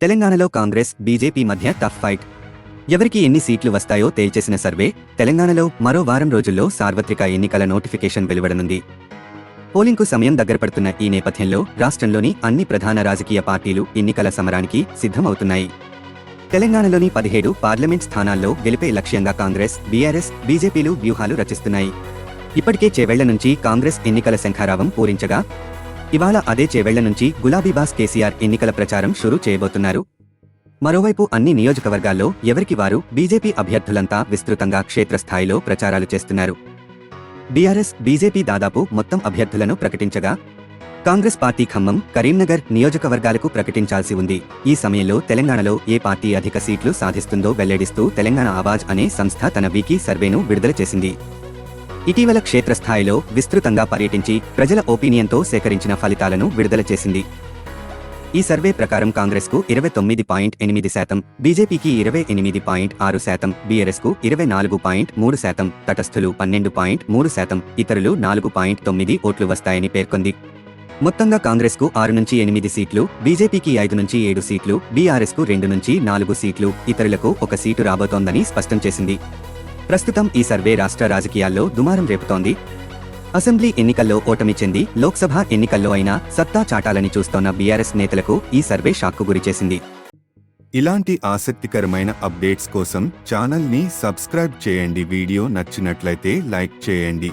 తెలంగాణలో కాంగ్రెస్ బీజేపీ మధ్య tough fight. ఎవరికి ఎన్ని సీట్లు వస్తాయో తేల్చేసిన సర్వే తెలంగాణలో మరో వారం రోజుల్లో సార్వత్రిక ఎన్నికల నోటిఫికేషన్ వెలువడనుంది. పోలింగ్కు సమయం దగ్గర పడుతున్న ఈ నేపథ్యంలో రాష్ట్రంలోని అన్ని ప్రధాన రాజకీయ పార్టీలు ఎన్నికల సమరానికి సిద్ధమవుతున్నాయి. తెలంగాణలోని పదిహేడు పార్లమెంట్ స్థానాల్లో గెలిపే లక్ష్యంగా కాంగ్రెస్ బీఆర్ఎస్ బీజేపీలు వ్యూహాలు రచిస్తున్నాయి. ఇప్పటికే చేవెళ్ళ నుంచి కాంగ్రెస్ ఎన్నికల శంఖారావం పూరించగా ఇవాళ అదే చేవెళ్ళ నుంచి గులాబీబాస్ కేసీఆర్ ఎన్నికల ప్రచారం షురూ చేయబోతున్నారు. మరోవైపు అన్ని నియోజకవర్గాల్లో ఎవరికి వారు బీజేపీ అభ్యర్థులంతా విస్తృతంగా క్షేత్రస్థాయిలో ప్రచారాలు చేస్తున్నారు. బీఆర్ఎస్ బీజేపీ దాదాపు మొత్తం అభ్యర్థులను ప్రకటించగా కాంగ్రెస్ పార్టీ ఖమ్మం కరీంనగర్ నియోజకవర్గాలకు ప్రకటించాల్సి ఉంది. ఈ సమయంలో తెలంగాణలో ఏ పార్టీ అధిక సీట్లు సాధిస్తుందో వెల్లడిస్తూ తెలంగాణ ఆవాజ్ అనే సంస్థ తన వీకీ సర్వేను విడుదల చేసింది. ఇటీవల క్షేత్రస్థాయిలో విస్తృతంగా పర్యటించి ప్రజల ఒపీనియన్తో సేకరించిన ఫలితాలను విడుదల చేసింది. ఈ సర్వే ప్రకారం కాంగ్రెస్కు ఇరవై తొమ్మిది పాయింట్ ఎనిమిది శాతం బీజేపీకి ఇరవై ఎనిమిది పాయింట్ ఆరు శాతం బీఆర్ఎస్కు ఇరవై నాలుగు పాయింట్ మూడు శాతం తటస్థులు పన్నెండు పాయింట్ మూడు శాతం ఇతరులు నాలుగు పాయింట్ తొమ్మిది ఓట్లు వస్తాయని పేర్కొంది. మొత్తంగా కాంగ్రెస్కు ఆరు నుంచి ఎనిమిది సీట్లు బీజేపీకి ఐదు నుంచి ఏడు సీట్లు బీఆర్ఎస్కు రెండు నుంచి నాలుగు సీట్లు ఇతరులకు ఒక సీటు రాబోతోందని స్పష్టం చేసింది. ప్రస్తుతం ఈ సర్వే రాష్ట్ర రాజకీయాల్లో దుమారం రేపుతోంది. అసెంబ్లీ ఎన్నికల్లో ఓటమి చెంది లోక్సభ ఎన్నికల్లో అయినా సత్తా చాటాలని చూస్తోన్న బీఆర్ఎస్ నేతలకు ఈ సర్వే షాక్కు గురిచేసింది ఇలాంటి ఆసక్తికరమైన అప్డేట్స్ కోసం ఛానల్ని సబ్స్క్రైబ్ చేయండి. వీడియో నచ్చినట్లయితే లైక్ చేయండి.